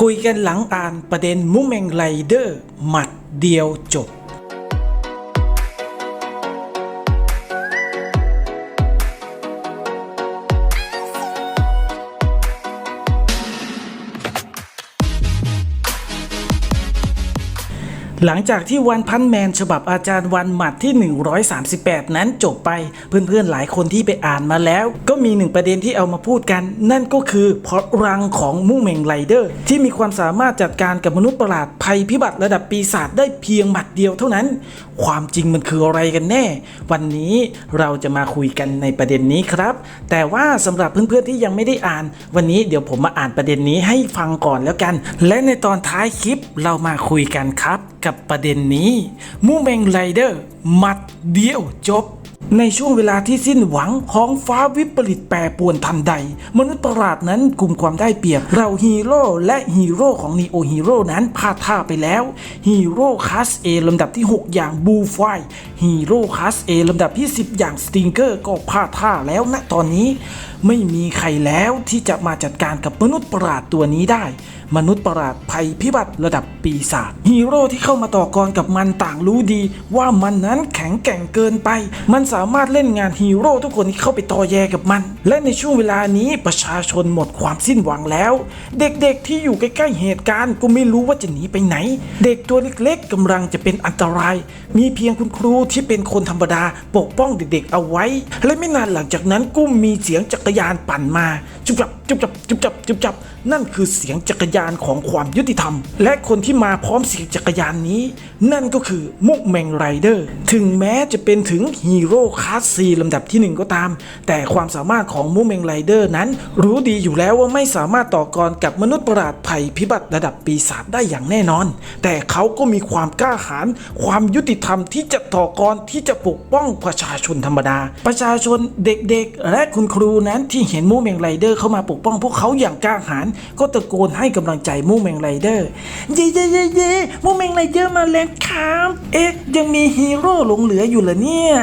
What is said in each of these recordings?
คุยกันหลังอ่านประเด็นมุเมงไรเดอร์ หมัดเดียวจบ หลังจากที่วันพันแมนฉบับอาจารย์วันหมัดที่ 138 นั้นจบไป เพื่อนๆหลายคนที่ไปอ่านมาแล้ว ก็มีหนึ่งประเด็นที่เอามาพูดกัน นั่นก็คือพอรังของมูเมงไรเดอร์ ที่มีความสามารถจัดการกับมนุษย์ประหลาดภัยพิบัติระดับปีศาจได้เพียงหมัดเดียวเท่านั้น ความจริงมันคืออะไรกันแน่ วันนี้เราจะมาคุยกันในประเด็นนี้ครับ แต่ว่าสำหรับเพื่อนๆที่ยังไม่ได้อ่าน วันนี้เดี๋ยวผมมาอ่านประเด็นนี้ให้ฟังก่อนแล้วกัน และในตอนท้ายคลิปเรามาคุยกันครับกับประเด็นนี้มูเมงไรเดอร์หมัดเดียวจบ ในช่วงเวลาที่สิ้นหวังท้องฟ้าวิปริตแปรปวนทันใด มนุษย์ประหลาดนั้นกลุ่มความได้เปรียบ เราฮีโร่และฮีโร่ของนีโอฮีโร่นั้นพลาดท่าไปแล้วฮีโร่คลาส A ลำดับที่ 6 อย่างบูไฟฮีโร่คลาส A ลำดับที่ 10 อย่างสติงเกอร์ก็พลาดท่าแล้วณตอนนี้ ไม่มีใครแล้วที่จะมาจัดการกับมนุษย์ประหลาดตัวนี้ได้ มนุษย์ประหลาดภัยพิบัติระดับปีศาจฮีโร่ที่เข้ามาต่อกรกับมันต่างรู้ดี ว่ามันนั้นแข็งแกร่งเกินไป มันสามารถเล่นงานฮีโร่ทุกคนที่เข้าไปต่อแยกับมัน และในช่วงเวลานี้ประชาชนหมดความสิ้นหวังแล้ว เด็กๆที่อยู่ใกล้ๆเหตุการณ์ก็ไม่รู้ว่าจะหนีไปไหน เด็กตัวเล็กๆกำลังจะเป็นอันตราย มีเพียงคุณครูที่เป็นคนธรรมดาปกป้องเด็กๆเอาไว้ และไม่นานหลังจากนั้นกุ้มมีเสียงจักรยานปั่นมาจุบจับ จุบจับจุบจับจุบจับ นั่นคือเสียงจักรยานของความยุติธรรม และคนที่มาพร้อมเสียงจักรยานนี้ นั่นก็คือมุกเมงไรเดอร์ ถึงแม้จะเป็นถึงฮีโร่คลาสซีลำดับที่หนึ่งก็ตาม แต่ความสามารถของมุกเมงไรเดอร์นั้น รู้ดีอยู่แล้วว่าไม่สามารถต่อกรกับมนุษย์ประหลาดภัยพิบัติระดับปีศาจได้อย่างแน่นอน แต่เขาก็มีความกล้าหาญความยุติธรรมที่จะต่อกรที่จะปกป้องประชาชนธรรมดา ประชาชนเด็กๆ และคุณครูนั้นที่เห็นมูเมงไรเดอร์เข้ามาปกป้องพวกเขาอย่างกล้าหาญก็ตะโกนให้กำลังใจมูเมงไรเดอร์ เย่เย่เย่เย่มูเมงไรเดอร์มาแล้วครับ เอ๊ะ ยังมีฮีโร่หลงเหลืออยู่เหรอเนี่ย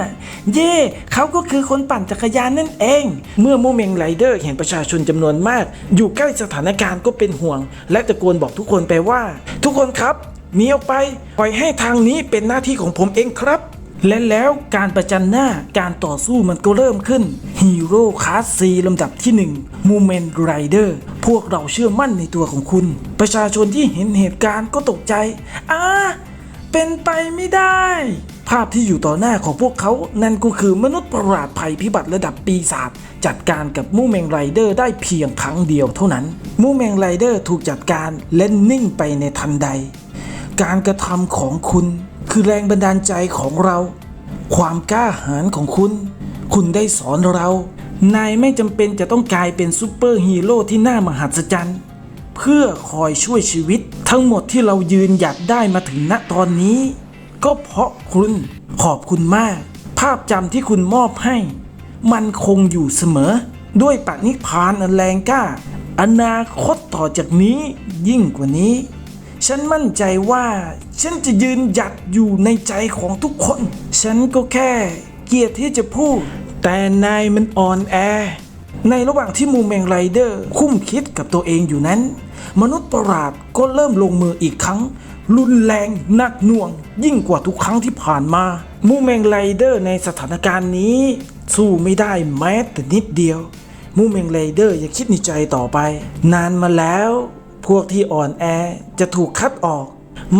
เย่เขาก็คือคนปั่นจักรยานนั่นเอง เมื่อมูเมงไรเดอร์เห็นประชาชนจำนวนมาก อยู่ใกล้สถานการณ์ก็เป็นห่วง และตะโกนบอกทุกคนไปว่า ทุกคนครับหนีออกไปปล่อยให้ทางนี้เป็นหน้าที่ของผมเองครับ และแล้วการประจันหน้าการต่อสู้มันก็เริ่มขึ้นฮีโร่คลาสซีลำดับที่ 1 m o เมน t ไรเดอร์พวกเราเชื่อมั่นในตัวของคุณ ประชาชนที่เห็นเหตุการณ์ก็ตกใจอ่าเป็นไปไม่ได้ ภาพที่อยู่ต่อหน้าของพวกเขา นั่นก็คือมนุษย์ประหลาดภัยพิบัติระดับปีศาจจัดการกับมูเมงไรเดอร์ได้เพียงครั้งเดียวเท่านั้น มูเมงไรเดอร์ถูกจัดการและนิ่งไปในทันใด การกระทำของคุณ คือแรงบันดาลใจของเรา ความกล้าหาญของคุณ คุณได้สอนเรา นายไม่จำเป็นจะต้องกลายเป็นซูเปอร์ฮีโร่ที่น่ามหัศจรรย์ เพื่อคอยช่วยชีวิต ทั้งหมดที่เรายืนหยัดได้มาถึงณตอนนี้ ก็เพราะคุณขอบคุณมาก ภาพจำที่คุณมอบให้ มันคงอยู่เสมอ ด้วยปณิพานอันแรงกล้า อนาคตต่อจากนี้ยิ่งกว่านี้ ฉันมั่นใจว่า ฉันจะยืนหยัดอยู่ในใจของทุกคน ฉันก็แค่เกียรติที่จะพูด แต่นายมันอ่อนแอ ในระหว่างที่มูเมงไรเดอร์คุ้มคิดกับตัวเองอยู่นั้น มนุษย์ประหลาดก็เริ่มลงมืออีกครั้ง รุนแรงหนักหน่วง ยิ่งกว่าทุกครั้งที่ผ่านมา มูเมงไรเดอร์ในสถานการณ์นี้ สู้ไม่ได้แม้แต่นิดเดียว มูเมงไรเดอร์อย่าคิดในใจต่อไป นานมาแล้ว พวกที่อ่อนแอจะถูกคัดออก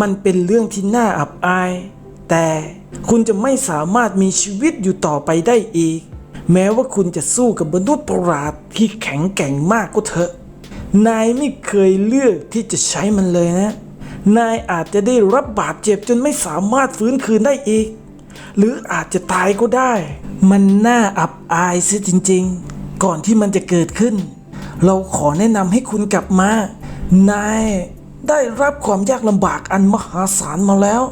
มันเป็นเรื่องที่น่าอับอาย แต่คุณจะไม่สามารถมีชีวิตอยู่ต่อไปได้อีก แม้ว่าคุณจะสู้กับมนุษย์ประหลาดที่แข็งแกร่งมากก็เถอะ นายไม่เคยเลือกที่จะใช้มันเลยนะ นายอาจจะได้รับบาดเจ็บจนไม่สามารถฟื้นคืนได้อีก หรืออาจจะตายก็ได้ มันน่าอับอายซะจริง ๆ ก่อนที่มันจะเกิดขึ้น เราขอแนะนำให้คุณกลับมา นายได้รับความยากลำบากอันมหาศาลมาแล้ว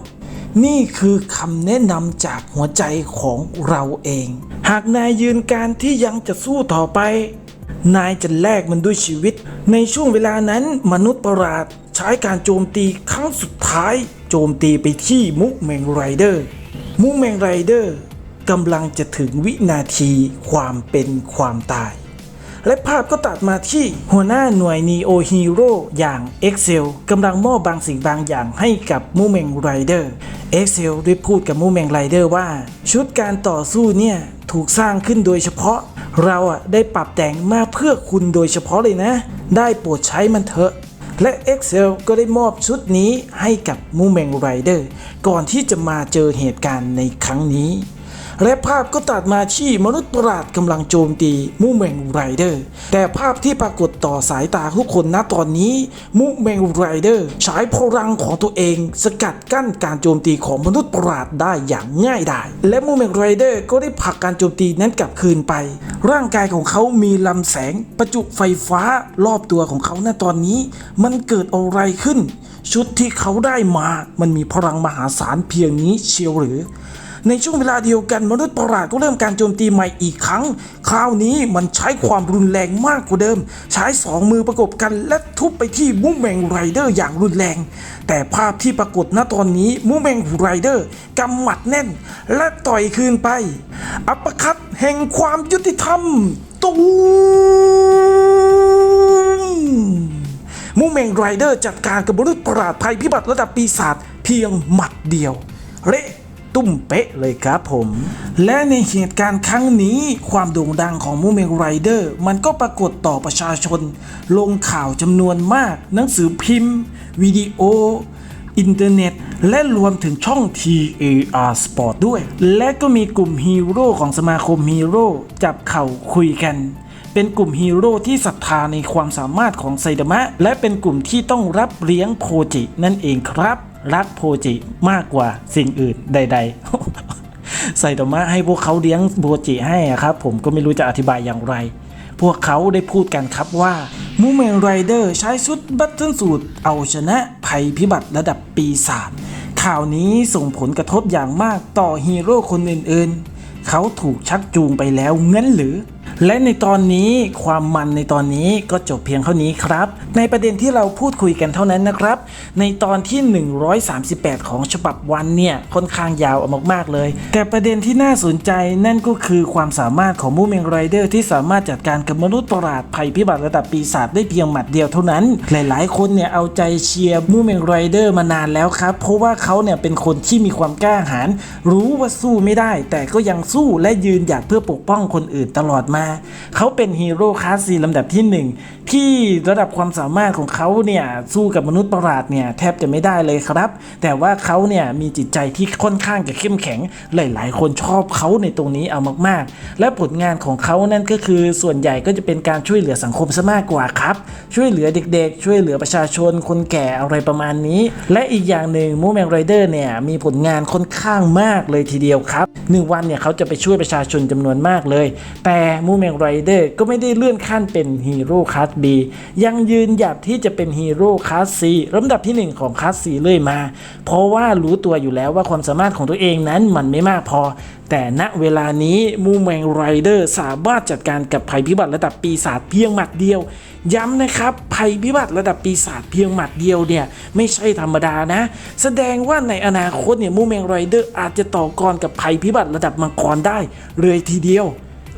นี่คือคำแนะนำจากหัวใจของเราเอง หากนายยืนการที่ยังจะสู้ต่อไป นายจะแลกมันด้วยชีวิต ในช่วงเวลานั้นมนุษย์ประหลาดใช้การโจมตีครั้งสุดท้าย โจมตีไปที่มุกเมงไรเดอร์ มุกเมงไรเดอร์กำลังจะถึงวินาทีความเป็นความตาย และภาพก็ตัดมาที่หัวหน้าหน่วย Neo Hero อย่าง Excel กำลังมอบบางสิ่งบางอย่างให้กับมูเมงไรเดอร์ Excel ได้พูดกับมูเมงไรเดอร์ว่า ชุดการต่อสู้เนี่ยถูกสร้างขึ้นโดยเฉพาะ เราอะได้ปรับแต่งมาเพื่อคุณโดยเฉพาะเลยนะ ได้โปรดใช้มันเถอะและ Excel ก็ได้มอบชุดนี้ให้กับมูเมงไรเดอร์ก่อนที่จะมาเจอเหตุการณ์ในครั้งนี้ และภาพก็ตัดมาที่มนุษย์ประหลาดกำลังโจมตีมูเมงไรเดอร์ แต่ภาพที่ปรากฏต่อสายตาทุกคนณตอนนี้มูเมงไรเดอร์ใช้พลังของตัวเอง สกัดกั้นการโจมตีของมนุษย์ประหลาดได้อย่างง่ายดายและมูเมงไรเดอร์ก็ได้ผลักการโจมตีนั้นกลับคืนไป ร่างกายของเขามีลำแสงประจุไฟฟ้ารอบตัวของเขาณตอนนี้ มันเกิดอะไรขึ้น ชุดที่เขาได้มามันมีพลังมหาศาลเพียงนี้เชียวหรือ ในช่วงเวลาเดียวกันมนุษย์ประหลาดก็เริ่มการโจมตีใหม่อีกครั้ง คราวนี้มันใช้ความรุนแรงมากกว่าเดิม ใช้สองมือประกบกันและทุบไปที่มูแมงไรเดอร์อย่างรุนแรง แต่ภาพที่ปรากฏณตอนนี้มูแมงไรเดอร์กำหมัดแน่น และต่อยคืนไป อัปคัตแห่งความยุติธรรมตูมมูเมงไรเดอร์จัดการกับมนุษย์ประหลาดภัยพิบัติระดับปีศาจเพียงหมัดเดียว เละ ตุ้มเป๊ะเลยครับผม และในเหตุการณ์ครั้งนี้ ความโด่งดังของมูเมงไรเดอร์มันก็ปรากฏต่อประชาชน ลงข่าวจำนวนมาก หนังสือพิมพ์ วิดีโอ อินเทอร์เน็ต และรวมถึงช่อง TAR Sport ด้วย และก็มีกลุ่มฮีโร่ของสมาคมฮีโร่จับเข่าคุยกันเป็นกลุ่มฮีโร่ที่ศรัทธาในความสามารถของไซดามะ และเป็นกลุ่มที่ต้องรับเลี้ยงโพจินั่นเองครับ รักโพจิมากกว่าสิ่งอื่นใด ๆ ไซดามะให้พวกเขาเลี้ยงโพจิให้ครับผมก็ไม่รู้จะอธิบายอย่างไร พวกเขาได้พูดกันครับว่ามูเมนไรเดอร์ใช้ชุดบัตเทิลสูตรเอาชนะภัยพิบัติระดับปีศาจข่าวนี้ส่งผลกระทบอย่างมากต่อฮีโร่คนอื่นๆ เขาถูกชักจูงไปแล้วงั้นหรือ และในตอนนี้ความมันในตอนนี้ก็จบเพียงเท่านี้ครับ ในประเด็นที่เราพูดคุยกันเท่านั้นนะครับ ในตอนที่ 138 ของฉบับวันเนี่ยค่อนข้างยาวออกมากๆเลย แต่ประเด็นที่น่าสนใจนั่นก็คือความสามารถของมูเมงไรเดอร์ที่สามารถจัดการกับมนุษย์ประหลาดภัยพิบัติระดับปีศาจได้เพียงหมัดเดียวเท่านั้น หลายๆ คนเนี่ยเอาใจเชียร์มูเมงไรเดอร์มานานแล้วครับเพราะว่าเขาเนี่ยเป็นคนที่มีความกล้าหาญรู้ว่าสู้ไม่ได้ แต่ก็ยังสู้และยืนหยัดเพื่อปกป้องคนอื่นตลอดมาเขาเป็นฮีโร่คลาสซีลำดับที่หนึ่งที่ระดับความสามารถของเขาเนี่ยสู้กับมนุษย์ประหลาดเนี่ยแทบจะไม่ได้เลยครับ แต่ว่าเขาเนี่ยมีจิตใจที่ค่อนข้างจะเข้มแข็ง หลาย ๆ คนชอบเขาในตรงนี้เอามากๆ และผลงานของเขานั่นก็คือส่วนใหญ่ก็จะเป็นการช่วยเหลือสังคมซะมากกว่าครับ ช่วยเหลือเด็กๆ ช่วยเหลือประชาชนคนแก่อะไรประมาณนี้ และอีกอย่างหนึ่งมูแมงไรเดอร์เนี่ยมีผลงานค่อนข้างมากเลยทีเดียวครับหนึ่งวันเนี่ยเขาจะไปช่วยประชาชนจำนวนมากเลย แต่มููแมงไรเดอร์ก็ไม่ได้เลื่อนขั้นเป็นฮีโร่คลาส B ยังยืนหยัดที่จะเป็นฮีโร่คลาส C ลำดับที่หนึ่งของคลาส C เลยมา เพราะว่ารู้ตัวอยู่แล้วว่าความสามารถของตัวเองนั้นมันไม่มากพอ แต่ณเวลานี้มูแมงไรเดอร์สามารถจัดการกับภัยพิบัติระดับปีศาจเพียงหมัดเดียว ย้ำนะครับภัยพิบัติระดับปีศาจเพียงหมัดเดียวเนี่ยไม่ใช่ธรรมดานะ แสดงว่าในอนาคตเนี่ยมูแมงไรเดอร์อาจจะต่อกรกับภัยพิบัติระดับมังกรได้เลยทีเดียว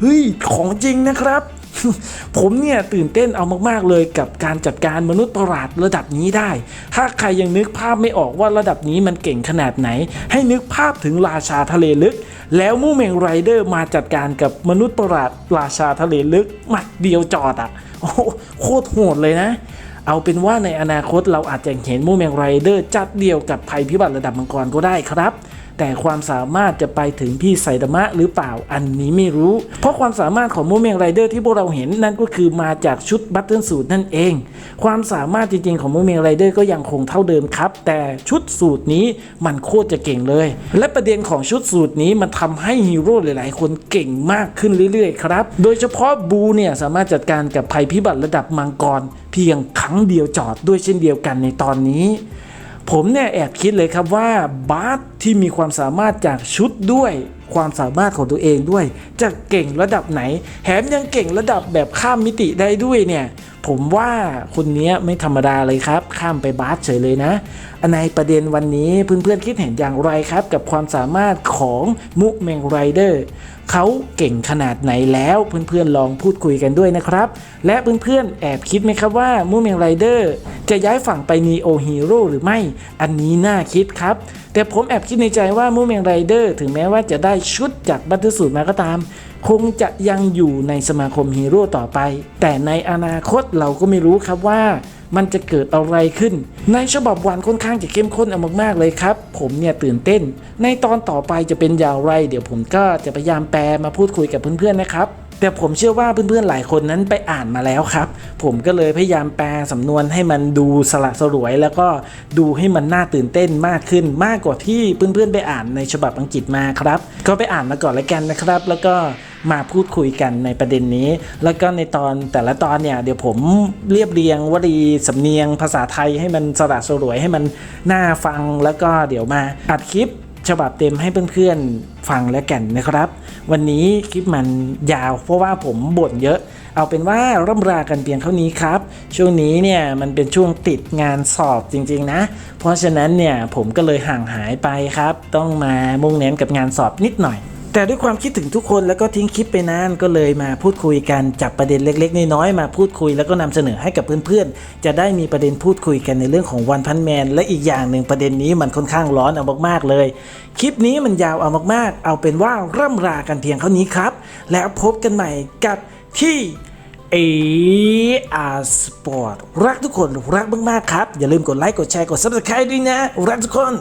เฮ้ยของจริงนะครับ ผมเนี่ยตื่นเต้นเอามากๆเลยกับการจัดการมนุษย์ประหลาดระดับนี้ได้ ถ้าใครยังนึกภาพไม่ออกว่าระดับนี้มันเก่งขนาดไหน ให้นึกภาพถึงราชาทะเลลึก แล้วมูเมงไรเดอร์มาจัดการกับมนุษย์ประหลาดราชาทะเลลึกหมัดเดียวจอดอะโอ้โคตรโหดเลยนะเอาเป็นว่าในอนาคตเราอาจจะเห็นมูเมงไรเดอร์จัดเดียวกับภัยพิบัติระดับมังกรก็ได้ครับ แต่ความสามารถจะไปถึงพี่ไซดามะหรือเปล่าอันนี้ไม่รู้ เพราะความสามารถของมูเมงไรเดอร์ที่พวกเราเห็นนั่นก็คือมาจากชุดบัตเทิลสูตรนั่นเอง ความสามารถจริงๆของมูเมงไรเดอร์ก็ยังคงเท่าเดิมครับ แต่ชุดสูตรนี้มันโคตรจะเก่งเลย และประเด็นของชุดสูตรนี้มันทำให้ฮีโร่หลายๆ คนเก่งมากขึ้นเรื่อยๆครับ โดยเฉพาะบูเนี่ยสามารถจัดการกับภัยพิบัติระดับมังกร เพียงครั้งเดียวจอดด้วยเช่นเดียวกันในตอนนี้ ผมเนี่ยแอบคิดเลยครับว่าบาสที่มีความสามารถจากชุดด้วย ความสามารถของตัวเองด้วย จะเก่งระดับไหนแถมยังเก่งระดับแบบข้ามมิติได้ด้วยเนี่ย ผมว่าคนเนี้ยไม่ธรรมดาเลยครับ ข้ามไปบาสเฉยเลยนะ ในประเด็นวันนี้เพื่อนๆคิดเห็นอย่างไรครับ กับความสามารถของมุกเมงไรเดอร์เขาเก่งขนาดไหนแล้วเพื่อนๆลองพูดคุยกันด้วยนะครับ และเพื่อนๆแอบคิดไหมครับว่ามุกเมงไรเดอร์จะย้ายฝั่งไปนีโอฮีโร่หรือไม่ อันนี้น่าคิดครับ แต่ผมแอบคิดในใจว่ามูเมงไรเดอร์ถึงแม้ว่าจะได้ชุดจากบัตเตอร์สูตรมาก็ตาม คงจะยังอยู่ในสมาคมฮีโร่ต่อไป แต่ในอนาคตเราก็ไม่รู้ครับว่ามันจะเกิดอะไรขึ้น ในฉบับวันค่อนข้างจะเข้มข้นเอามากๆเลยครับ ผมเนี่ยตื่นเต้น ในตอนต่อไปจะเป็นอย่างไร เดี๋ยวผมก็จะพยายามแปลมาพูดคุยกับเพื่อนๆนะครับ แต่ผมเชื่อว่าเพื่อนๆหลายคนนั้นไปอ่านมาแล้วครับ ผมก็เลยพยายามแปลสำนวนให้มันดูสละสลวย แล้วก็ดูให้มันน่าตื่นเต้นมากขึ้นมากกว่าที่เพื่อนๆไปอ่านในฉบับอังกฤษมาครับ ก็ไปอ่านมาก่อนแล้วกันนะครับ แล้วก็มาพูดคุยกันในประเด็นนี้ แล้วก็ในตอนแต่ละตอนเนี่ยเดี๋ยวผมเรียบเรียงวลีสำเนียงภาษาไทยให้มันสละสลวยให้มันน่าฟังแล้วก็เดี๋ยวมาอัดคลิป ฉบับเต็มให้เพื่อนๆฟังแล้วกันนะครับ วันนี้คลิปมันยาวเพราะว่าผมบ่นเยอะ เอาเป็นว่าร่ำรากันเพียงเท่านี้ครับ ช่วงนี้เนี่ยมันเป็นช่วงติดงานสอบจริงๆนะ เพราะฉะนั้นเนี่ยผมก็เลยห่างหายไปครับ ต้องมามุ่งเน้นกับงานสอบนิดหน่อย แต่ด้วยความคิดถึงทุกคนแล้วก็ทิ้งคลิปไปนานก็เลยมาพูดคุยกันจับประเด็นเล็กๆ น้อยๆมาพูดคุยแล้วก็นำเสนอให้กับเพื่อนๆ จะได้มีประเด็นพูดคุยกันในเรื่องของวันพันแมนและอีกอย่างหนึ่งประเด็นนี้มันค่อนข้างร้อนเอามากๆเลย คลิปนี้มันยาวเอามากๆ เอาเป็นว่าร่ำรากันเพียงเท่านี้ครับ แล้วพบกันใหม่กับที่เออาสปอร์ตรักทุกคนรักมากๆครับ อย่าลืมกดไลค์กดแชร์กด subscribe ด้วยนะ รักทุกคน